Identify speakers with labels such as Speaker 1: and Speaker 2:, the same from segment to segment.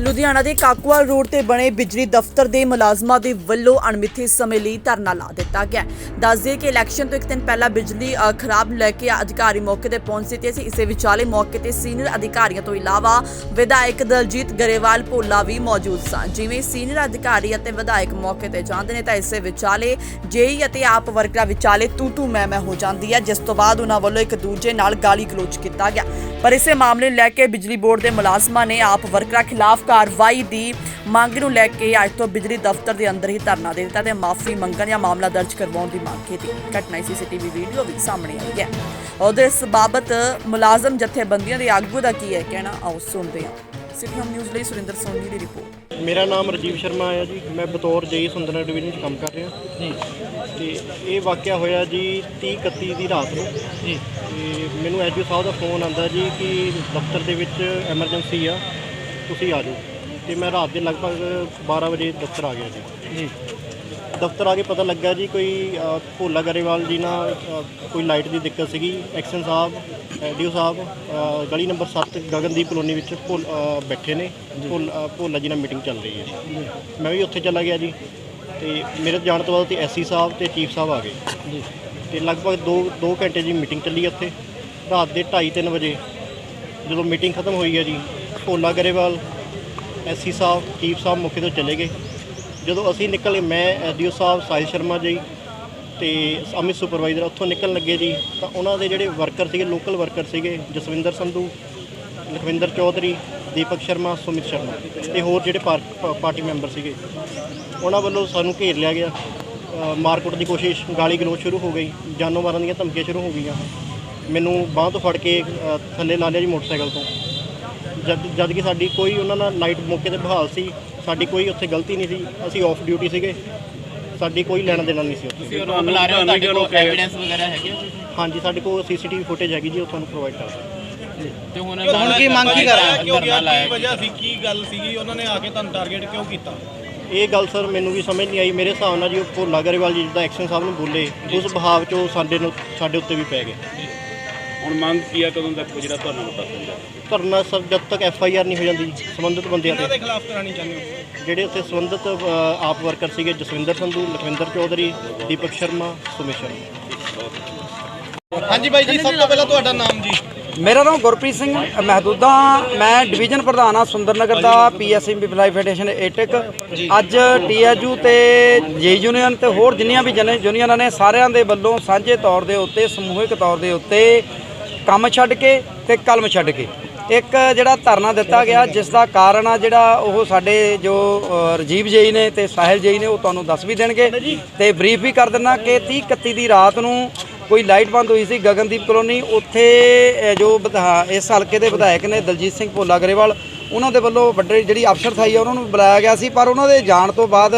Speaker 1: ਲੁਧਿਆਣਾ ਦੇ ਕਾਕੂਵਾਲ ਰੋਡ ਤੇ ਬਣੇ ਬਿਜਲੀ ਦਫ਼ਤਰ ਦੇ ਮੁਲਾਜ਼ਮਾਂ ਦੇ ਵੱਲੋਂ ਅਣਮਿੱਥੇ ਸਮੇਂ ਲਈ ਧਰਨਾ ਲਾ ਦਿੱਤਾ ਗਿਆ ਦੱਸਦੇ ਕਿ ਇਲੈਕਸ਼ਨ ਤੋਂ ਇੱਕ ਦਿਨ ਪਹਿਲਾਂ ਬਿਜਲੀ ਖਰਾਬ ਲੈ ਕੇ ਅਧਿਕਾਰੀ ਮੌਕੇ ਤੇ ਪਹੁੰਚੇ ਤੇ ਸੀ ਇਸੇ ਵਿਚਾਲੇ ਮੌਕੇ ਤੇ ਸੀਨੀਅਰ ਅਧਿਕਾਰੀਆਂ ਤੋਂ ਇਲਾਵਾ ਵਿਧਾਇਕ ਦਲਜੀਤ ਗਰੇਵਾਲ ਭੋਲਾ ਵੀ ਮੌਜੂਦ ਸਨ ਜਿਵੇਂ ਸੀਨੀਅਰ ਅਧਿਕਾਰੀ ਅਤੇ ਵਿਧਾਇਕ ਮੌਕੇ ਤੇ ਜਾਂਦੇ ਨੇ ਤਾਂ ਇਸੇ ਵਿਚਾਲੇ ਜੇਈ ਅਤੇ ਆਪ ਵਰਕਰਾਂ ਵਿਚਾਲੇ ਤੂ ਤੂ ਮੈਂ ਮੈਂ ਹੋ ਜਾਂਦੀ ਹੈ। ਜਿਸ ਤੋਂ ਬਾਅਦ ਉਹਨਾਂ ਵੱਲੋਂ ਇੱਕ ਦੂਜੇ ਨਾਲ ਗਾਲੀ ਗਲੋਚ ਕੀਤਾ ਗਿਆ। ਪਰ ਇਸੇ ਮਾਮਲੇ ਨੂੰ ਲੈ ਕੇ ਬਿਜਲੀ ਬੋਰਡ ਦੇ ਮੁਲਾਜ਼ਮਾਂ ਨੇ ਆਪ ਵਰਕਰਾਂ ਖਿਲਾਫ ਕਾਰਵਾਈ ਦੀ ਮੰਗ ਨੂੰ ਲੈ ਕੇ ਅੱਜ ਤੋਂ ਬਿਜਲੀ ਦਫ਼ਤਰ ਦੇ ਅੰਦਰ ਹੀ ਧਰਨਾ ਦੇ ਦਿੱਤਾ ਤੇ ਮਾਫੀ ਮੰਗਣ ਜਾਂ ਮਾਮਲਾ ਦਰਜ ਕਰਵਾਉਣ ਦੀ ਮੰਗ ਕੀਤੀ। ਘਟਨਾ ਸੀਸੀਟੀਵੀ ਵੀਡੀਓ ਵੀ ਸਾਹਮਣੇ ਆਈ ਹੈ। ਉਹਦੇ ਇਸ ਬਾਬਤ ਮੁਲਾਜ਼ਮ ਜਥੇਬੰਦੀਆਂ ਦੇ ਆਗੂ ਦਾ ਕੀ ਹੈ ਕਹਿਣਾ ਆਓ ਸੁਣਦੇ ਹਾਂ। ਸਿਟੀ ਹੋਮ ਨਿਊਜ਼ ਲਈ ਸੁਰਿੰਦਰ ਸੋਨੀ ਦੀ ਰਿਪੋਰਟ।
Speaker 2: ਮੇਰਾ ਨਾਮ ਰਜੀਵ ਸ਼ਰਮਾ ਹੈ ਜੀ। ਮੈਂ ਬਤੌਰ ਜੇਈ ਸੁੰਦਰਨਗਰ ਡਿਵੀਜ਼ਨ 'ਚ ਕੰਮ ਕਰ ਰਿਹਾ। ਜੀ। ਤੇ ਇਹ ਵਾਕਿਆ ਹੋਇਆ ਜੀ 30 31 ਦੀ ਰਾਤ ਨੂੰ। ਜੀ। ਤੇ ਮੈਨੂੰ ਐਸਡੀਓ ਸਾਹਿਬ ਦਾ ਫੋਨ ਆਂਦਾ ਜੀ ਕਿ ਦਫ਼ਤਰ ਦੇ ਵਿੱਚ ਐਮਰਜੈਂਸੀ ਆ। ਤੁਸੀਂ ਆ ਜਾਓ। ਤੇ ਮੈਂ ਰਾਤ ਦੇ ਲਗਭਗ 12 ਵਜੇ ਦਫ਼ਤਰ ਆ ਗਿਆ ਜੀ। ਜੀ। ਦਫ਼ਤਰ ਆ ਕੇ ਪਤਾ ਲੱਗਾ ਜੀ ਕੋਈ ਅ, ਭੋਲਾ ਗਰੇਵਾਲ ਜੀ ਨਾਲ ਅ, ਕੋਈ ਲਾਈਟ ਦੀ ਦਿੱਕਤ ਸੀਗੀ। ਐਕਸ਼ਨ ਸਾਹਿਬ ਐਡੀਓ ਸਾਹਿਬ ਅ, ਗਲੀ ਨੰਬਰ 7 ਗਗਨਦੀਪ ਕਲੋਨੀ ਵਿੱਚ ਭੋਲ- ਅ, ਬੈਠੇ ਨੇ। ਭੋਲ- ਅ, ਭੋਲਾ ਜੀ ਨਾਲ ਮੀਟਿੰਗ ਚੱਲ ਰਹੀ ਹੈ ਮੈਂ ਵੀ ਉੱਥੇ ਚਲਾ ਗਿਆ ਜੀ। ਤੇ ਮੇਰੇ ਜਾਣ ਤੋਂ ਬਾਅਦ ਤੇ ਐਸਸੀ ਸਾਹਿਬ ਤੇ ਚੀਫ ਸਾਹਿਬ ਆ ਗਏ। ਜੀ। ਤੇ ਲਗਭਗ 2 2 ਘੰਟੇ ਦੀ ਮੀਟਿੰਗ ਚੱਲੀ ਉੱਥੇ। ਰਾਤ ਦੇ 2:30 3 ਵਜੇ ਜਦੋਂ ਮੀਟਿੰਗ ਖਤਮ ਹੋਈ ਹੈ ਜੀ ਭੋਲਾ ਗਰੇਵਾਲ ਐਸਸੀ ਸਾਹਿਬ, ਚੀਫ ਸਾਹਿਬ ਮੌਕੇ ਤੋਂ ਚਲੇ ਗਏ। ਜਦੋਂ ਅਸੀਂ ਨਿਕਲੇ, ਮੈਂ ਐਡੀਓ ਸਾਹਿਬ ਸਾਹਿਲ ਸ਼ਰਮਾ ਜੀ ਤੇ ਅਮਿਤ ਸੁਪਰਵਾਈਜ਼ਰ ਉੱਥੋਂ ਨਿਕਲਣ ਲੱਗੇ ਜੀ, ਤਾਂ ਉਹਨਾਂ ਦੇ ਜਿਹੜੇ ਵਰਕਰ ਸੀਗੇ, ਲੋਕਲ ਵਰਕਰ ਸੀਗੇ, ਜਸਵਿੰਦਰ ਸੰਧੂ, ਲਖਵਿੰਦਰ ਚੌਧਰੀ, ਦੀਪਕ ਸ਼ਰਮਾ, ਸੁਮਿਤ ਸ਼ਰਮਾ ਤੇ ਹੋਰ ਜਿਹੜੇ ਪਾਰ- ਪਾਰਟੀ ਮੈਂਬਰ ਸੀਗੇ। ਉਹਨਾਂ ਵੱਲੋਂ ਸਾਨੂੰ ਘੇਰ ਲਿਆ ਗਿਆ। ਮਾਰਕੁੱਟ ਦੀ ਕੋਸ਼ਿਸ਼, ਗਾਲੀ ਗਲੋਚ ਸ਼ੁਰੂ ਹੋ ਗਈ, ਜਾਨੋਂ ਮਾਰਨ ਦੀਆਂ ਧਮਕੀਆਂ ਸ਼ੁਰੂ ਹੋ ਗਈਆਂ। ਮੈਨੂੰ ਬਾਂਹ ਤੋਂ ਫੜ ਕੇ ਥੱਲੇ ਲਾ ਲਿਆ ਜੀ ਮੋਟਰਸਾਈਕਲ ਤੋਂ। ਜਦ ਜਦ ਕਿ ਸਾਡੀ ਕੋਈ ਉਹਨਾਂ ਨਾਲ ਲਾਈਟ ਮੌਕੇ ਤੇ ਬਹਾਲ ਸੀ ਸਾਡੀ ਕੋਈ ਉੱਥੇ ਗਲਤੀ ਨਹੀਂ ਸੀ ਅਸੀਂ ਆਫ ਡਿਊਟੀ ਸੀਗੇ ਸਾਡੀ ਕੋਈ ਲੈਣਾ ਦੇਣਾ ਨਹੀਂ ਸੀ ਉੱਥੇ।
Speaker 3: ਆਰੋਪ ਲਾ ਰਹੇ ਹੋ ਤੁਹਾਡੇ ਕੋਲ ਐਵੀਡੈਂਸ ਵਗੈਰਾ ਹੈਗੇ
Speaker 2: ਹਾਂਜੀ ਸਾਡੇ ਕੋਲ ਸੀਸੀਟੀਵੀ ਫੁਟੇਜ ਹੈਗੀ ਜੀ ਉਹ ਤੁਹਾਨੂੰ ਪ੍ਰੋਵਾਈਡ ਕਰ ਦਾਂਗੇ।
Speaker 3: ਤੇ ਹੁਣ
Speaker 4: ਹੁਣ ਕੀ ਮੰਗ ਕੀ ਕਰ ਰਹੇ ਹੋ?
Speaker 3: ਕਿਉਂ ਗਿਆ
Speaker 4: ਕੀ ਵਜ੍ਹਾ ਸੀ ਕੀ ਗੱਲ ਸੀਗੀ? ਉਹਨਾਂ ਨੇ ਆ ਕੇ ਤੁਹਾਨੂੰ ਟਾਰਗੇਟ ਕਿਉਂ ਕੀਤਾ?
Speaker 2: ਇਹ ਗੱਲ ਸਰ ਮੈਨੂੰ ਵੀ ਸਮਝ ਨਹੀਂ ਆਈ। ਮੇਰੇ ਹਿਸਾਬ ਨਾਲ ਜੀ ਉਹ ਭੋਲਾ ਗਰੇਵਾਲ ਜੀ ਜਿੱਦਾਂ ਐਕਸ਼ਨ ਸਾਹਿਬ ਨੂੰ ਬੋਲੇ ਉਸ ਬਹਾਵ 'ਚ ਉਹ ਸਾਡੇ ਨੂੰ ਸਾਡੇ ਉੱਤੇ ਵੀ ਪੈ ਗਏ।
Speaker 5: ਹੁਣ ਮੰਗ ਕੀ ਆ ਕਦੋਂ ਤੱਕ ਜਿਹੜਾ ਤੁਹਾਨੂੰ ਪਤਾ ਚੱਲਦਾ
Speaker 2: ਧਰਨਾ ਸਰ ਜਦ ਤੱਕ ਐਫ ਆਈ ਆਰ ਨਹੀਂ ਹੋ ਜਾਂਦੀ ਸੰਬੰਧਿਤ ਬੰਦਿਆਂ ਤੇ।
Speaker 4: ਦੇ ਖਿਲਾਫ ਕਰਾਣੀ ਚਾਹੁੰਦੇ ਹੋ?
Speaker 2: ਜਿਹੜੇ ਉੱਥੇ ਸੰਬੰਧਿਤ ਅ, ਆਪ ਵਰਕਰ ਸੀਗੇ ਜਸਵਿੰਦਰ ਸੰਧੂ ਲਖਵਿੰਦਰ ਚੌਧਰੀ ਦੀਪਕ ਸ਼ਰਮਾ ਸੁਮਿਤ ਸ਼ਰਮਾ।
Speaker 4: ਹਾਂਜੀ ਬਾਈ ਜੀ ਸਭ ਤੋਂ ਪਹਿਲਾਂ ਤੁਹਾਡਾ ਨਾਮ ਜੀ।
Speaker 6: ਮੇਰਾ ਨਾਮ ਗੁਰਪ੍ਰੀਤ ਸਿੰਘ ਮਹਿਦੂਦਾ ਮੈਂ ਡਿਵੀਜ਼ਨ ਪ੍ਰਧਾਨ ਆ ਸੁੰਦਰਨਗਰ ਦਾ ਪੀਐਸਐਮ ਪਿਪਲਾਈ ਫੈਡਰੇਸ਼ਨ ਏਟਕ। ਅੱਜ ਟੀਐਚਯੂ ਤੇ ਜੇ ਯੂਨੀਅਨ ਤੇ ਹੋਰ ਜਿੰਨੀਆਂ ਵੀ ਜਨ ਯੂਨੀਅਨਾਂ ਨੇ ਸਾਰਿਆਂ ਦੇ ਵੱਲੋਂ ਸਾਂਝੇ ਤੌਰ ਦੇ ਉੱਤੇ ਸਮੂਹਿਕ ਤੌਰ ਦੇ ਉੱਤੇ ਕੰਮ ਛੱਡ ਕੇ ਤੇ ਕਲਮ ਛੱਡ ਕੇ। ਇੱਕ ਜਿਹੜਾ ਧਰਨਾ ਦਿੱਤਾ ਗਿਆ ਜਿਸ ਦਾ ਕਾਰਨ ਆ ਜਿਹੜਾ ਉਹ ਸਾਡੇ ਜੋ ਅ, ਰਜੀਵ ਜੇਈ ਨੇ ਤੇ ਸਾਹਿਲ ਜੇਈ ਨੇ ਉਹ ਤੁਹਾਨੂੰ ਦੱਸ ਵੀ ਦੇਣਗੇ। ਤੇ ਬਰੀਫ ਵੀ ਕਰ ਦਿੰਨਾ ਕਿ 30 31 ਦੀ ਰਾਤ ਨੂੰ ਕੋਈ ਲਾਈਟ ਬੰਦ ਹੋਈ ਸੀ ਗਗਨਦੀਪ ਕਲੋਨੀ। ਉੱਥੇ ਜੋ ਵਿਧਾ- ਇਸ ਹਲਕੇ ਦੇ ਵਿਧਾਇਕ ਨੇ ਦਲਜੀਤ ਸਿੰਘ ਭੋਲਾ ਗਰੇਵਾਲ ਉਹਨਾਂ ਦੇ ਵੱਲੋਂ ਵੱਡੇ ਜਿਹੜੀ ਅਫਸਰ ਥਾਈ ਆ ਉਹਨਾਂ ਨੂੰ ਬੁਲਾਇਆ ਗਿਆ ਸੀ। ਪਰ ਉਹਨਾਂ ਦੇ ਜਾਣ ਤੋਂ ਬਾਅਦ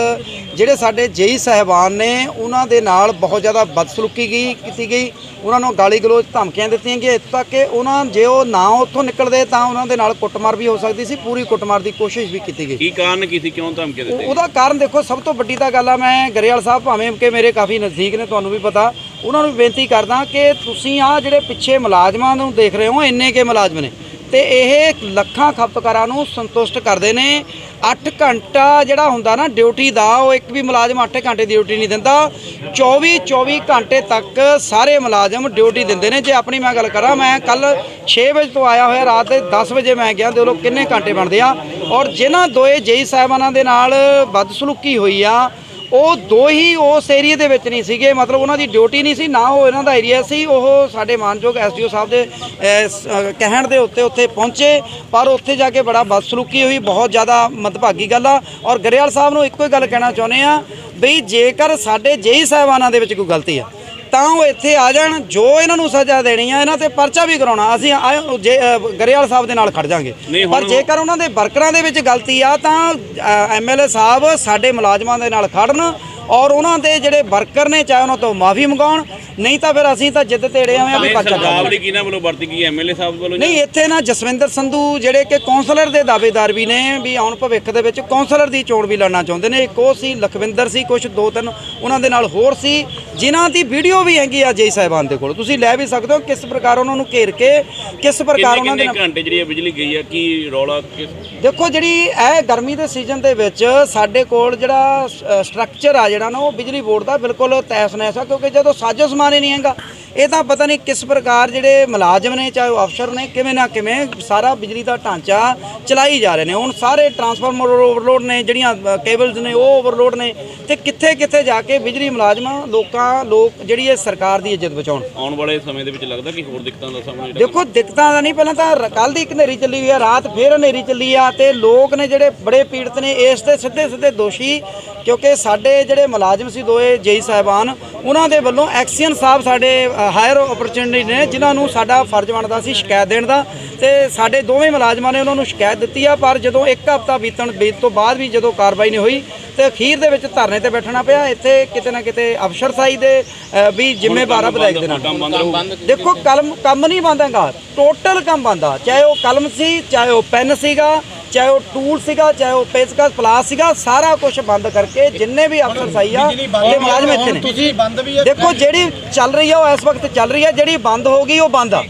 Speaker 6: ਜਿਹੜੇ ਸਾਡੇ ਜੇਈ ਸਾਹਿਬਾਨ ਨੇ ਉਹਨਾਂ ਦੇ ਨਾਲ ਬਹੁਤ ਜ਼ਿਆਦਾ ਬਦਸਲੂਕੀ ਗਈ ਕੀਤੀ ਗਈ। ਉਹਨਾਂ ਨੂੰ ਗਾਲੀ ਗਲੋਚ ਧਮਕੀਆਂ ਦਿੱਤੀਆਂ ਗਈਆਂ। ਇੱਥੋਂ ਤੱਕ ਕਿ ਉਹਨਾਂ ਜੇ ਉਹ ਨਾ ਉੱਥੋਂ ਨਿਕਲਦੇ ਤਾਂ ਉਹਨਾਂ ਦੇ ਨਾਲ ਕੁੱਟਮਾਰ ਵੀ ਹੋ ਸਕਦੀ ਸੀ ਪੂਰੀ ਕੁੱਟਮਾਰ ਦੀ ਕੋਸ਼ਿਸ਼ ਵੀ ਕੀਤੀ ਗਈ।
Speaker 5: ਕੀ ਕਾਰਨ ਕੀ ਸੀ? ਕਿਉਂ ਧਮਕੇ ਦਿੱਤੇ
Speaker 6: ਉਹਦਾ ਕਾਰਨ ਦੇਖੋ ਸਭ ਤੋਂ ਵੱਡੀ ਤਾਂ ਗੱਲ ਆ ਮੈਂ ਗਰੇਵਾਲ ਸਾਹਿਬ ਭਾਵੇਂ ਕਿ ਮੇਰੇ ਕਾਫੀ ਨਜ਼ਦੀਕ ਨੇ ਤੁਹਾਨੂੰ ਵੀ ਪਤਾ। ਉਹਨਾਂ ਨੂੰ ਬੇਨਤੀ ਕਰਦਾ ਕਿ ਤੁਸੀਂ ਆ ਜਿਹੜੇ ਪਿੱਛੇ ਮੁਲਾਜ਼ਮਾਂ ਨੂੰ ਦੇਖ ਰਹੇ ਹੋ ਇੰਨੇ ਕੇ ਮੁਲਾਜ਼ਮ ਨੇ। ਤੇ ਇਹ ਲੱਖਾਂ ਖਪਤਕਾਰਾਂ ਨੂੰ ਸੰਤੁਸ਼ਟ ਕਰਦੇ ਨੇ। 8 ਘੰਟਾ ਜਿਹੜਾ ਹੁੰਦਾ ਨਾ ਡਿਊਟੀ ਦਾ, ਉਹ ਇੱਕ ਵੀ ਮੁਲਾਜ਼ਮ 8 ਘੰਟੇ ਦੀ ਡਿਊਟੀ ਨਹੀਂ ਦਿੰਦਾ। 24 24 ਘੰਟੇ ਤੱਕ ਸਾਰੇ ਮੁਲਾਜ਼ਮ ਡਿਊਟੀ ਦਿੰਦੇ ਨੇ। ਜੇ ਆਪਣੀ ਮੈਂ ਗੱਲ ਕਰਾਂ, ਮੈਂ ਕੱਲ 6 ਵਜੇ ਤੋਂ ਆਇਆ ਹੋਇਆ, ਰਾਤ ਦੇ 10 ਵਜੇ ਮੈਂ ਗਿਆ ਦੇ ਲੋ ਕਿੰਨੇ ਘੰਟੇ ਬਣਦੇ ਆ। ਔਰ ਜਿਨ੍ਹਾਂ ਦੋਏ ਜੇਈ ਸਾਹਿਬਾਨਾਂ ਦੇ ਨਾਲ ਬਦਸਲੂਕੀ ਹੋਈ ਆ ਉਹ ਦੋ ਹੀ ਉਸ ਏਰੀਆ ਦੇ ਵਿੱਚ ਨਹੀਂ ਸੀਗੇ, ਮਤਲਬ ਉਹਨਾਂ ਦੀ ਡਿਊਟੀ ਨਹੀਂ ਸੀ, ਨਾ ਉਹ ਇਹਨਾਂ ਦਾ ਏਰੀਆ ਸੀ, ਉਹ ਸਾਡੇ ਮਾਨਯੋਗ ਐਸਡੀਓ ਸਾਹਿਬ ਦੇ ਕਹਿਣ ਦੇ ਉੱਤੇ ਉੱਥੇ ਪਹੁੰਚੇ, ਪਰ ਉੱਥੇ ਜਾ ਕੇ ਬੜਾ ਬਦਸਲੂਕੀ ਹੋਈ, ਬਹੁਤ ਜ਼ਿਆਦਾ ਮਦਭਾਗੀ ਗੱਲ ਆ। ਔਰ ਗਰੇਵਾਲ ਸਾਹਿਬ ਨੂੰ ਇੱਕੋ ਹੀ ਗੱਲ ਕਹਿਣਾ ਚਾਹੁੰਦੇ ਆ, ਬਈ ਜੇਕਰ ਸਾਡੇ ਜੇਈ ਸਾਹਿਬਾਨਾਂ ਦੇ ਵਿੱਚ ਕੋਈ ਗਲਤੀ ਆ ਤਾਂ ਉਹ ਇੱਥੇ ਆ ਜਾਣ ਜੋ ਇਹਨਾਂ ਨੂੰ ਸਜ਼ਾ ਦੇਣੀ ਆ ਇਹਨਾਂ ਤੇ ਪਰਚਾ ਵੀ ਕਰਾਉਣਾ ਅਸੀਂ ਜੇ, ਗਰੇਵਾਲ ਸਾਹਿਬ ਦੇ ਨਾਲ ਖੜ ਜਾਾਂਗੇ।
Speaker 5: ਨਹੀਂ, ਹੁਣ
Speaker 6: ਪਰ ਜੇਕਰ ਉਹਨਾਂ ਦੇ ਵਰਕਰਾਂ ਦੇ ਵਿੱਚ ਗਲਤੀ ਆ ਤਾਂ ਐਮਐਲਏ ਸਾਹਿਬ ਸਾਡੇ ਮੁਲਾਜ਼ਮਾਂ ਦੇ ਨਾਲ ਖੜਨ ਔਰ ਉਹਨਾਂ ਦੇ ਜਿਹੜੇ ਵਰਕਰ ਨੇ ਚਾਹੇ ਉਹਨਾਂ ਤੋਂ ਮਾਫੀ ਮੰਗਾਉਣ ਨਹੀਂ ਤਾਂ ਫਿਰ ਅਸੀਂ ਤਾਂ ਜਿੱਦ ਤੇ ਅੜੇ ਹੋਏ ਆ ਵੀ ਪਰਚਾ ਕਰਾਂਗੇ
Speaker 5: ਸ਼ਬਦਾਵਲੀ ਕਿਹਨਾਂ ਵੱਲੋਂ ਵਰਤੀ ਗਈ? ਐਮਐਲਏ ਸਾਹਿਬ ਵੱਲੋਂ
Speaker 6: ਨਹੀਂ ਇੱਥੇ ਨਾ ਜਸਵਿੰਦਰ ਸੰਧੂ ਜਿਹੜੇ ਕਿ ਕੌਂਸਲਰ ਦੇ ਦਾਅਵੇਦਾਰ ਵੀ ਨੇ ਵੀ ਆਉਣ ਭਵਿੱਖ ਦੇ ਵਿੱਚ ਕੌਂਸਲਰ ਦੀ ਚੋਣ ਵੀ ਲੜਨਾ ਚਾਹੁੰਦੇ ਨੇ। ਇੱਕ ਉਹ ਸੀ ਲਖਵਿੰਦਰ ਸੀ ਕੁਝ ਦੋ ਤਿੰਨ ਉਹਨਾਂ ਦੇ ਨਾਲ ਹੋਰ ਸੀ ਜਿਨ੍ਹਾਂ ਦੀ ਵੀਡੀਓ ਵੀ ਹੈਗੀ ਆ ਜੈ ਸਾਹਿਬਾਨ ਦੇ ਕੋਲ। ਤੁਸੀਂ ਲੈ ਵੀ ਸਕਦੇ ਹੋ ਕਿਸ ਪ੍ਰਕਾਰ ਉਹਨਾਂ ਨੂੰ ਘੇਰ ਕੇ ਕਿਸ ਪ੍ਰਕਾਰ ਉਹਨਾਂ ਦੇ
Speaker 5: ਘੰਟੇ ਜਿਹੜੀ ਬਿਜਲੀ ਗਈ ਹੈ ਕੀ ਰੌਲਾ
Speaker 6: ਦੇਖੋ ਜਿਹੜੀ ਇਹ ਗਰਮੀ ਦੇ ਸੀਜ਼ਨ ਦੇ ਵਿੱਚ ਸਾਡੇ ਕੋਲ ਜਿਹੜਾ ਸਟਰਕਚਰ ਆ ਜਿਹੜਾ ਨਾ ਉਹ ਬਿਜਲੀ ਬੋਰਡ ਦਾ ਬਿਲਕੁਲ ਤੈਸ ਨੈਸ ਆ, ਕਿਉਂਕਿ ਜਦੋਂ ਸਾਜੋ ਸਮਾਨ ਹੀ ਨਹੀਂ ਹੈਗਾ ਇਹ ਤਾਂ ਪਤਾ ਨਹੀਂ ਕਿਸ ਪ੍ਰਕਾਰ ਜਿਹੜੇ ਮੁਲਾਜ਼ਮ ਨੇ ਚਾਹੇ ਉਹ ਅਫਸਰ ਨੇ ਕਿਵੇਂ ਨਾ ਕਿਵੇਂ ਸਾਰਾ ਬਿਜਲੀ ਦਾ ਢਾਂਚਾ ਚਲਾਈ ਜਾ ਰਹੇ ਨੇ। ਹੁਣ ਸਾਰੇ ਟਰਾਂਸਫਾਰਮਰ ਓਵਰਲੋਡ ਨੇ ਜਿਹੜੀਆਂ ਕੇਬਲਸ ਨੇ ਉਹ ਓਵਰਲੋਡ ਨੇ ਤੇ ਕਿੱਥੇ ਕਿੱਥੇ ਜਾ ਕੇ ਬਿਜਲੀ ਮੁਲਾਜ਼ਮਾਂ ਲੋਕਾਂ ਲੋਕ ਜਿਹੜੀ ਇਹ ਸਰਕਾਰ ਦੀ ਇੱਜ਼ਤ ਬਚਾਉਣ।
Speaker 5: ਆਉਣ ਵਾਲੇ ਸਮੇਂ ਦੇ ਵਿੱਚ ਲੱਗਦਾ ਕਿ ਹੋਰ ਦਿੱਕਤਾਂ ਦਾ ਸਾਹਮਣਾ
Speaker 6: ਦੇਖੋ ਦਿੱਕਤਾਂ ਦਾ ਨਹੀਂ ਪਹਿਲਾਂ ਤਾਂ ਕੱਲ ਦੀ ਇੱਕ ਹਨੇਰੀ ਚੱਲੀ ਹੋਈ ਆ ਰਾਤ ਫੇਰ ਹਨੇਰੀ ਚੱਲੀ ਆ ਤੇ ਲੋਕ ਨੇ ਜਿਹੜੇ ਬੜੇ ਪੀੜਤ ਨੇ ਇਸ ਤੇ ਸਿੱਧੇ ਸਿੱਧੇ ਦੋਸ਼ੀ ਕਿਉਂਕਿ ਸਾਡੇ ਜਿਹੜੇ ਮੁਲਾਜ਼ਮ ਸੀ ਦੋਏ ਜੇਈ ਸਾਹਿਬਾਨ ਉਹਨਾਂ ਦੇ ਵੱਲੋਂ ਐਕਸੀਅਨ ਸਾਹਿਬ ਸਾਡੇ ਹਾਇਰ ਓਪਰਚੁਨਿਟੀ ਨੇ ਜਿਨ੍ਹਾਂ ਨੂੰ ਸਾਡਾ ਫਰਜ਼ ਬਣਦਾ ਸੀ ਸ਼ਿਕਾਇਤ ਦੇਣ ਦਾ। ਤੇ ਸਾਡੇ ਦੋਵੇਂ ਮੁਲਾਜ਼ਮਾਂ ਨੇ ਉਹਨਾਂ ਨੂੰ ਸ਼ਿਕਾਇਤ ਦਿੱਤੀ ਆ ਪਰ ਜਦੋਂ ਇੱਕ ਹਫ਼ਤਾ ਬੀਤਣ ਬੀਤ ਤੋਂ ਬਾਅਦ ਵੀ ਜਦੋਂ ਕਾਰਵਾਈ ਨਹੀਂ ਹੋਈ ਤੇ ਅਖੀਰ ਦੇ ਵਿੱਚ ਧਰਨੇ ਤੇ ਬੈਠਣਾ ਪਿਆ। ਇੱਥੇ ਕਿਤੇ ਨਾ ਕਿਤੇ ਅਫਸਰਸ਼ਾਹੀ ਦੇ ਵੀ ਜ਼ਿੰਮੇਵਾਰ ਆ ਵਿਧਾਇਕ ਦੇ ਨਾਲ। ਦੇਖੋ ਕਲਮ ਕੰਮ ਨਹੀਂ ਬੰਦ ਹੈਗਾ ਟੋਟਲ ਕੰਮ ਬੰਦ। ਚਾਹੇ ਉਹ ਕਲਮ ਸੀ ਚਾਹੇ ਉਹ ਪੈਨ ਸੀਗਾ ਚਾਹੇ ਉਹ ਟੂਲ ਸੀਗਾ ਚਾਹੇ ਉਹ ਪੇਚਕਸ ਪਲਾਸ ਸੀਗਾ ਸਾਰਾ ਕੁਝ ਬੰਦ ਕਰਕੇ ਜਿੰਨੇ ਵੀ ਅਫਸਰ ਸਹੀ ਆ ਇਹ ਮੁਲਾਜ਼ਮ
Speaker 4: ਆ,
Speaker 6: ਇੱਥੇ ਨੇ।
Speaker 4: ਤੁਸੀਂ ਬੰਦ ਵੀ ਹੈ
Speaker 6: ਦੇਖੋ ਜਿਹੜੀ ਚੱਲ ਰਹੀ ਆ ਉਹ ਇਸ ਵਕਤ ਚੱਲ ਰਹੀ ਆ ਜਿਹੜੀ ਬੰਦ ਹੋ ਗਈ ਉਹ ਬੰਦ ਆ।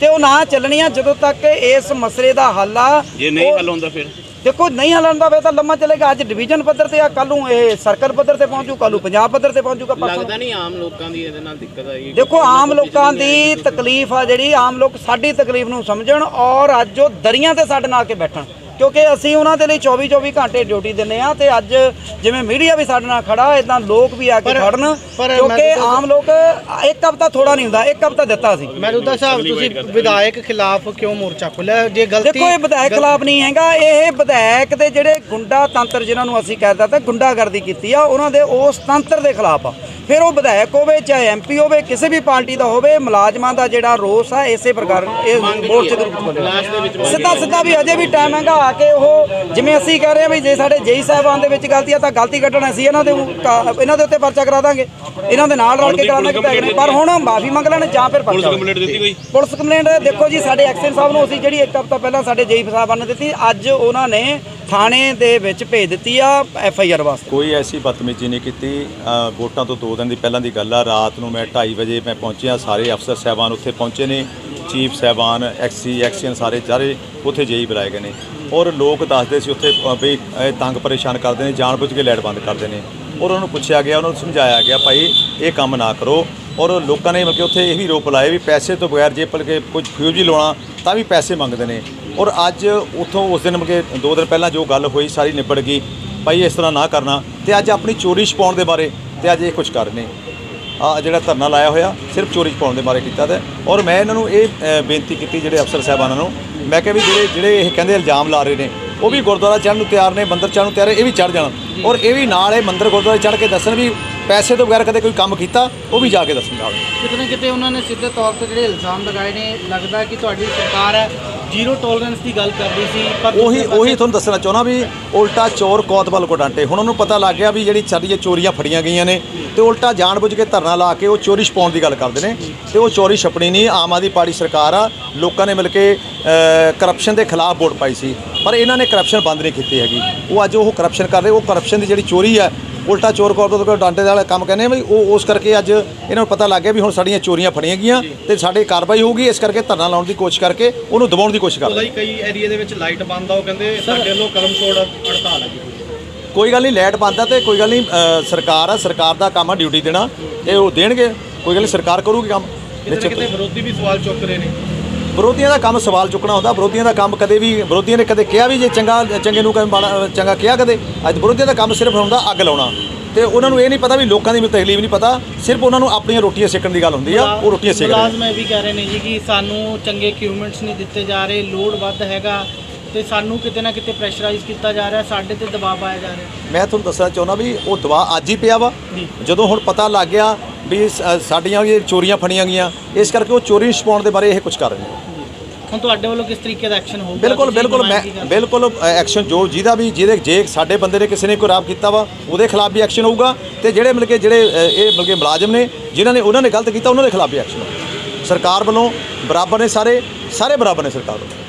Speaker 6: ਤੇ ਉਹ ਨਾ ਚੱਲਣੀ ਆ ਜਦੋਂ ਤੱਕ ਇਸ ਮਸਲੇ ਦਾ ਹੱਲ ਆ
Speaker 5: ਜੇ ਨਹੀਂ ਹੱਲ ਹੁੰਦਾ ਫਿਰ?
Speaker 6: ਦੇਖੋ ਨਹੀਂ ਹੱਲ ਹੁੰਦਾ ਵੇ ਤਾਂ ਲੰਮਾ ਚੱਲੇਗਾ। ਅੱਜ ਡਿਵੀਜ਼ਨ ਪੱਧਰ ਤੇ ਆ ਕੱਲ ਨੂੰ ਇਹ ਸਰਕਲ ਪੱਧਰ ਤੇ ਪਹੁੰਚੂ ਕੱਲ ਨੂੰ ਪੰਜਾਬ ਪੱਧਰ ਤੇ ਪਹੁੰਚੂਗਾ
Speaker 3: ਲੱਗਦਾ ਨਹੀਂ ਆਮ ਲੋਕਾਂ ਦੀ ਇਹਦੇ ਨਾਲ ਦਿੱਕਤ ਆਈ
Speaker 6: ਦੇਖੋ ਆਮ ਲੋਕਾਂ ਦੀ ਤਕਲੀਫ ਆ ਜਿਹੜੀ ਆਮ ਲੋਕ ਸਾਡੀ ਤਕਲੀਫ ਨੂੰ ਸਮਝਣ ਔਰ ਅੱਜ ਉਹ ਦਰੀਆਂ ਤੇ ਸਾਡੇ ਨਾਲ ਆ ਕੇ ਬੈਠਣ। ਕਿਉਂਕਿ ਅਸੀਂ ਉਹਨਾਂ ਦੇ ਲਈ 24 24 ਘੰਟੇ ਡਿਊਟੀ ਦਿੰਨੇ ਆ ਤੇ ਅੱਜ ਜਿਵੇਂ ਮੀਡੀਆ ਵੀ ਸਾਡੇ ਨਾਲ ਖੜਾ ਇਦਾਂ ਲੋਕ ਵੀ ਆ ਕੇ ਖੜਨ ਕਿਉਂਕਿ
Speaker 2: ਤਾਂ-
Speaker 6: ਆਮ ਲੋਕ ਇੱਕ ਹਫਤਾ ਥੋੜਾ ਨਹੀਂ ਹੁੰਦਾ ਇੱਕ ਹਫਤਾ ਦਿੱਤਾ ਸੀ।
Speaker 2: ਮੈਨੂਦਾ ਸਾਹਿਬ ਤੁਸੀਂ ਵਿਧਾਇਕ ਖਿਲਾਫ ਕਿਉਂ ਮੋਰਚਾ ਖੋਲਿਆ ਜੇ ਗਲਤੀ
Speaker 6: ਦੇਖੋ ਇਹ ਵਿਧਾਇਕ ਖਿਲਾਫ ਨਹੀਂ ਹੈਗਾ ਇਹ ਵਿਧਾਇਕ ਦੇ ਜਿਹੜੇ ਗੁੰਡਾ ਤੰਤਰ ਜਿਨ੍ਹਾਂ ਨੂੰ ਅਸੀਂ ਕਹਿ ਦਿੱਤਾ ਗੁੰਡਾਗਰਦੀ ਕੀਤੀ ਆ ਉਹਨਾਂ ਦੇ ਉਸ ਤੰਤਰ ਦੇ ਖਿਲਾਫ ਆ। ਫਿਰ ਉਹ ਵਿਧਾਇਕ ਹੋਵੇ ਚਾਹੇ ਐਮਪੀ ਹੋਵੇ ਕਿਸੇ ਵੀ ਪਾਰਟੀ ਦਾ ਹੋਵੇ ਮੁਲਾਜ਼ਮਾਂ ਦਾ ਜਿਹੜਾ ਰੋਸ ਆ ਇਸੇ ਪ੍ਰਕਾਰ ਇਹ ਮੋਰਚੇ ਦੇ ਰੂਪ ਵਿੱਚ ਸਿੱਧਾ ਸਿੱਧਾ ਵੀ ਅਜੇ ਵੀ ਟਾਈਮ ਹੈਗਾ ਆ ਕੇ ਉਹ ਜਿਵੇਂ ਅਸੀਂ ਕਹਿ ਰਹੇ ਆ ਵੀ ਜੇ ਸਾਡੇ ਜੇਈ ਸਾਹਿਬਾਨ ਦੇ ਵਿੱਚ ਗਲਤੀ ਆ ਤਾਂ ਗਲਤੀ ਕੱਢਣਾ ਸੀ ਇਹਨਾਂ ਦੇ ਉ- ਇਹਨਾਂ ਦੇ ਉੱਤੇ ਪਰਚਾ ਕਰਾ ਦਾਂਗੇ। ਇਹਨਾਂ ਦੇ ਨਾਲ ਰਲ ਕੇ ਕਰਾ ਦਾਂਗੇ ਵਿਧਾਇਕ ਨੇ। ਪਰ ਹੁਣ ਮਾਫੀ ਮੰਗ ਲੈਣ ਜਾਂ ਫਿਰ
Speaker 5: ਪੁਲਿਸ ਕੰਪਲੀਟ ਦਿੱਤੀ ਕੋਈ?
Speaker 6: ਪੁਲਿਸ ਕੰਪਲੇਂਟ ਦੇਖੋ ਜੀ ਸਾਡੇ ਐਕਸ਼ਨ ਸਾਹਿਬ ਨੂੰ ਅਸੀਂ ਜਿਹੜੀ ਇੱਕ ਹਫ਼ਤਾ ਪਹਿਲਾਂ ਸਾਡੇ ਜੇਈ ਸਾਹਿਬਾਨ ਨੇ ਦਿੱਤੀ। ਅੱਜ ਉਹਨਾਂ ਨੇ ਥਾਣੇ ਦੇ ਵਿੱਚ ਭੇਜ ਦਿੱਤੀ ਆ ਐਫ ਆਈ ਆਰ ਵਾਸਤੇ।
Speaker 7: ਕੋਈ ਐਸੀ ਬਦਤਮੀਜ਼ੀ ਨਹੀਂ ਕੀਤੀ। ਅ, ਵੋਟਾਂ ਤੋਂ ਦੋ ਦਿਨ ਦੀ ਪਹਿਲਾਂ ਦੀ ਗੱਲ ਆ। ਰਾਤ ਨੂੰ ਮੈਂ 2:30 ਵਜੇ ਮੈਂ ਪਹੁੰਚਿਆ। ਸਾਰੇ ਅਫਸਰ ਸਹਿਬਾਨ ਉੱਥੇ ਪਹੁੰਚੇ ਨੇ। ਚੀਫ ਸਹਿਬਾਨ, ਐਕਸੀ ਐਕਸੀਅਨ ਸਾਰੇ ਚਾਰੇ ਉੱਥੇ ਜੇਈ ਬੁਲਾਏ ਗਏ ਨੇ। ਔਰ ਲੋਕ ਦੱਸਦੇ ਸੀ ਉੱਥੇ ਵੀ ਇਹ ਤੰਗ ਪਰੇਸ਼ਾਨ ਕਰਦੇ ਨੇ ਜਾਣ ਬੁੱਝ ਕੇ ਲਾਈਟ ਬੰਦ ਕਰਦੇ ਨੇ। ਔਰ ਉਹਨਾਂ ਨੂੰ ਪੁੱਛਿਆ ਗਿਆ, ਉਹਨਾਂ ਨੂੰ ਸਮਝਾਇਆ ਗਿਆ, ਭਾਈ, ਇਹ ਕੰਮ ਨਾ ਕਰੋ। ਔਰ ਲੋਕਾਂ ਨੇ ਮਤਲਬ ਕਿ ਉੱਥੇ ਇਹ ਵੀ ਰੋਪ ਲਾਏ ਵੀ ਪੈਸੇ ਤੋਂ ਬਗੈਰ ਜੇ ਭਲਕੇ ਕੁਝ ਫਿਊਜ਼ ਵੀ ਲਾਉਣਾ, ਤਾਂ ਵੀ ਪੈਸੇ ਮੰਗਦੇ ਨੇ। ਔਰ ਅੱਜ ਉੱਥੋਂ ਉਸ ਦਿਨ ਮਤਲਬ ਕਿ ਦੋ ਦਿਨ ਪਹਿਲਾਂ ਜੋ ਗੱਲ ਹੋਈ, ਸਾਰੀ ਨਿਬੜ ਗਈ, ਭਾਈ, ਇਸ ਤਰ੍ਹਾਂ ਨਾ ਕਰਨਾ। ਤੇ ਅੱਜ ਆਪਣੀ ਚੋਰੀ ਛਪਾਉਣ ਦੇ ਬਾਰੇ, ਤੇ ਅੱਜ ਇਹ ਕੁਝ ਕਰਨੇ ਜਿਹੜਾ ਧਰਨਾ ਲਾਇਆ ਹੋਇਆ, ਸਿਰਫ ਚੋਰੀ ਪਾਉਣ ਦੇ ਬਾਰੇ ਕੀਤਾ ਤੇ। ਔਰ ਮੈਂ ਇਹਨਾਂ ਨੂੰ ਇਹ ਬੇਨਤੀ ਕੀਤੀ ਜਿਹੜੇ ਅਫਸਰ ਸਾਹਿਬਾਨਾਂ ਨੂੰ। ਮੈਂ ਕਿਹਾ ਵੀ ਜਿਹੜੇ ਜਿਹੜੇ ਇਹ ਕਹਿੰਦੇ ਇਲਜ਼ਾਮ ਲਾ ਰਹੇ ਨੇ, ਉਹ ਵੀ ਗੁਰਦੁਆਰਾ ਚੜ੍ਹਨ ਨੂੰ ਤਿਆਰ ਨੇ, ਮੰਦਰ ਚੜ੍ਹਨ ਨੂੰ ਤਿਆਰ ਨੇ, ਇਹ ਵੀ ਚੜ੍ਹ ਜਾਣ। ਔਰ ਇਹ ਵੀ ਨਾਲ ਇਹ ਮੰਦਰ ਗੁਰਦੁਆਰੇ ਚੜ੍ਹ ਕੇ ਦੱਸਣ ਵੀ ਪੈਸੇ ਤੋਂ ਬਗੈਰ ਕਦੇ ਕੋਈ ਕੰਮ ਕੀਤਾ, ਉਹ ਵੀ ਜਾ ਕੇ ਦੱਸਣ ਨਾਲ।
Speaker 8: ਕਿਤੇ ਨਾ ਕਿਤੇ ਉਹਨਾਂ ਨੇ ਸਿੱਧੇ ਤੌਰ ਤੇ ਜਿਹੜੇ ਇਲਜ਼ਾਮ ਲਗਾਏ ਨੇ, ਲੱਗਦਾ ਕਿ ਤੁਹਾਡੀ ਸਰਕਾਰ ਹੈ ਜ਼ੀਰੋ ਟੋਲਰੈਂਸ ਦੀ ਗੱਲ ਕਰਦੀ ਸੀ ਪਰ
Speaker 7: ਉਹੀ ਉਹੀ ਤੁਹਾਨੂੰ ਦੱਸਣਾ ਚਾਹੁੰਦਾ ਵੀ ਉਲਟਾ ਚੋਰ ਕੋਤਵਾਲ ਕੋ ਡਾਂਟੇ ਹੁਣ ਉਹਨੂੰ ਪਤਾ ਲੱਗ ਗਿਆ ਵੀ ਜਿਹੜੀ ਸਾਡੀਆਂ ਚੋਰੀਆਂ ਫੜੀਆਂ ਗਈਆਂ ਨੇ ਤੇ ਉਲਟਾ ਜਾਣਬੁੱਝ ਕੇ ਧਰਨਾ ਲਾ ਕੇ ਉਹ ਚੋਰੀ ਛਪਾਉਣ ਦੀ ਗੱਲ ਕਰਦੇ ਨੇ ਤੇ ਉਹ ਚੋਰੀ ਛਪਣੀ ਨਹੀਂ ਆਮ ਆਦਮੀ ਪਾਰਟੀ ਸਰਕਾਰ ਆ ਲੋਕਾਂ ਨੇ ਮਿਲ ਕੇ ਕਰਪਸ਼ਨ ਦੇ ਖਿਲਾਫ ਵੋਟ ਪਾਈ ਸੀ। ਪਰ ਇਹਨਾਂ ਨੇ ਕਰਪਸ਼ਨ ਬੰਦ ਨਹੀਂ ਕੀਤੀ ਹੈਗੀ। ਉਹ ਅੱਜ ਉਹ ਕਰਪਸ਼ਨ ਕਰ ਰਹੇ ਉਹ ਕਰਪਸ਼ਨ ਦੀ ਜਿਹੜੀ ਚੋਰੀ ਹੈ ਉਲਟਾ ਚੋਰ ਕੋਤਵਾਲ ਕੋ ਡਾਂਟੇ ਵਾਲਾ ਕੰਮ ਕਹਿੰਦੇ ਆ ਵੀ ਉਹ ਉਸ ਕਰਕੇ ਅੱਜ ਇਹਨਾਂ ਨੂੰ ਪਤਾ ਲੱਗ ਗਿਆ ਵੀ ਹੁਣ ਸਾਡੀਆਂ ਚੋਰੀਆਂ ਫੜੀਆਂ ਗਈਆਂ ਤੇ ਸਾਡੇ ਕਾਰਵਾਈ ਹੋਊਗੀ ਇਸ ਕਰਕੇ ਧਰਨਾ ਲਾਉਣ ਦੀ ਕੋਸ਼ਿਸ਼ ਕਰਕੇ ਉਹਨੂੰ ਦਬਾਉਣ ਦੀ ਕੋਸ਼ਿਸ਼ ਕਰ ਰਹੇ
Speaker 4: ਉਹਦਾ ਹੀ ਕਈ ਏਰੀਆ ਦੇ ਵਿੱਚ ਲਾਈਟ ਬੰਦ ਆ ਉਹ ਕਹਿੰਦੇ ਸਾਡੇ ਵੱਲੋਂ ਕਲਮ ਛੋੜ ਹੜਤਾਲ ਹੈ
Speaker 7: ਕੋਈ ਗੱਲ ਨਹੀਂ ਲਾਈਟ ਬੰਦ ਆ ਤੇ ਕੋਈ ਗੱਲ ਨਹੀਂ ਅ, ਸਰਕਾਰ ਆ ਸਰਕਾਰ ਦਾ ਕੰਮ ਆ ਡਿਊਟੀ ਦੇਣਾ ਤੇ ਉਹ ਦੇਣਗੇ ਕੋਈ ਗੱਲ ਨਹੀਂ ਸਰਕਾਰ ਕਰੂਗੀ ਕੰਮ।
Speaker 4: ਕਿਤੇ ਨਾ ਕਿਤੇ ਵਿਰੋਧੀ ਵੀ ਸਵਾਲ ਚੁੱਕ ਰਹੇ ਨੇ।
Speaker 7: ਵਿਰੋਧੀਆਂ ਦਾ ਕੰਮ ਸਵਾਲ ਚੁੱਕਣਾ ਹੁੰਦਾ ਵਿਰੋਧੀਆਂ ਦਾ ਕੰਮ ਕਦੇ ਵੀ ਵਿਰੋਧੀਆਂ ਨੇ ਕਦੇ ਕਿਹਾ ਵੀ ਜੇ ਚੰਗਾ ਚੰਗੇ ਨੂੰ ਕਦੇ ਮਾੜਾ ਚੰਗਾ ਕਿਹਾ ਕਦੇ ਅੱਜ ਵਿਰੋਧੀਆਂ ਦਾ ਕੰਮ ਸਿਰਫ ਹੁੰਦਾ ਅੱਗ ਲਾਉਣਾ। ਤੇ ਉਹਨਾਂ ਨੂੰ ਇਹ ਨਹੀਂ ਪਤਾ ਵੀ ਲੋਕਾਂ ਦੀ ਤਕਲੀਫ ਨਹੀਂ ਪਤਾ ਸਿਰਫ ਉਹਨਾਂ ਨੂੰ ਆਪਣੀਆਂ ਰੋਟੀਆਂ ਸੇਕਣ ਦੀ ਗੱਲ ਹੁੰਦੀ ਆ ਉਹ ਰੋਟੀਆਂ ਸੇਕ ਰਹੇ ਨੇ।
Speaker 8: ਮੁਲਾਜ਼ਮ ਇਹ ਵੀ ਕਹਿ ਰਹੇ ਨੇ ਜੀ ਕਿ ਸਾਨੂੰ ਚੰਗੇ ਇਕਵਿਪਮੈਂਟਸ ਨਹੀਂ ਦਿੱਤੇ ਜਾ ਰਹੇ ਲੋਡ ਵੱਧ ਹੈਗਾ ਤੇ ਸਾਨੂੰ ਕਿਤੇ ਨਾ ਕਿਤੇ ਪ੍ਰੈਸ਼ਰਾਈਜ਼ ਕੀਤਾ ਜਾ ਰਿਹਾ ਸਾਡੇ ਤੇ ਦਬਾਅ ਪਾਇਆ ਜਾ ਰਿਹਾ।
Speaker 7: ਮੈਂ ਤੁਹਾਨੂੰ ਦੱਸਣਾ ਚਾਹੁੰਦਾ ਵੀ ਉਹ ਦਵਾ ਅੱਜ ਹੀ ਪਿਆ ਵਾ। ਜਦੋਂ ਹੁਣ ਪਤਾ ਲੱਗ ਗਿਆ ਵੀ ਸ- ਸਾਡੀਆਂ ਵੀ ਚੋਰੀਆਂ ਫੜੀਆਂ ਗਈਆਂ ਇਸ ਕਰਕੇ ਉਹ ਚੋਰੀ ਛਪਾਉਣ ਦੇ ਬਾਰੇ ਇਹ ਕੁਝ ਕਰ ਰਹੇ ਨੇ।
Speaker 8: ਹੁਣ ਤੁਹਾਡੇ ਵੱਲੋਂ ਕਿਸ ਤਰੀਕੇ ਦਾ ਐਕਸ਼ਨ ਹੋਊਗਾ?
Speaker 7: ਬਿਲਕੁਲ ਬਿਲਕੁਲ ਮੈਂ। ਬਿਲਕੁਲ ਐਕਸ਼ਨ ਜੋ ਜਿਹਦਾ ਵੀ ਜਿਹਦੇ ਜੇ ਸਾਡੇ ਬੰਦੇ ਨੇ ਕਿਸੇ ਨੇ ਕੋਈ ਰਾਬ ਕੀਤਾ ਵਾ ਉਹਦੇ ਖਿਲਾਫ ਵੀ ਐਕਸ਼ਨ ਹੋਊਗਾ ਤੇ ਜਿਹੜੇ ਮਿਲ ਕੇ ਜਿਹੜੇ ਇਹ ਮਿਲ ਕੇ ਮੁਲਾਜ਼ਮ ਨੇ ਜਿਨ੍ਹਾਂ ਨੇ ਉਹਨਾਂ ਨੇ ਗਲਤ ਕੀਤਾ ਉਹਨਾਂ ਦੇ ਖਿਲਾਫ ਵੀ ਐਕਸ਼ਨ ਹੋਊਗਾ। ਸਰਕਾਰ ਵੱਲੋਂ ਬਰਾਬਰ ਨੇ ਸਾਰੇ ਸਾਰੇ ਬਰਾਬਰ ਨੇ ਸਰਕਾਰ ਵੱਲੋਂ।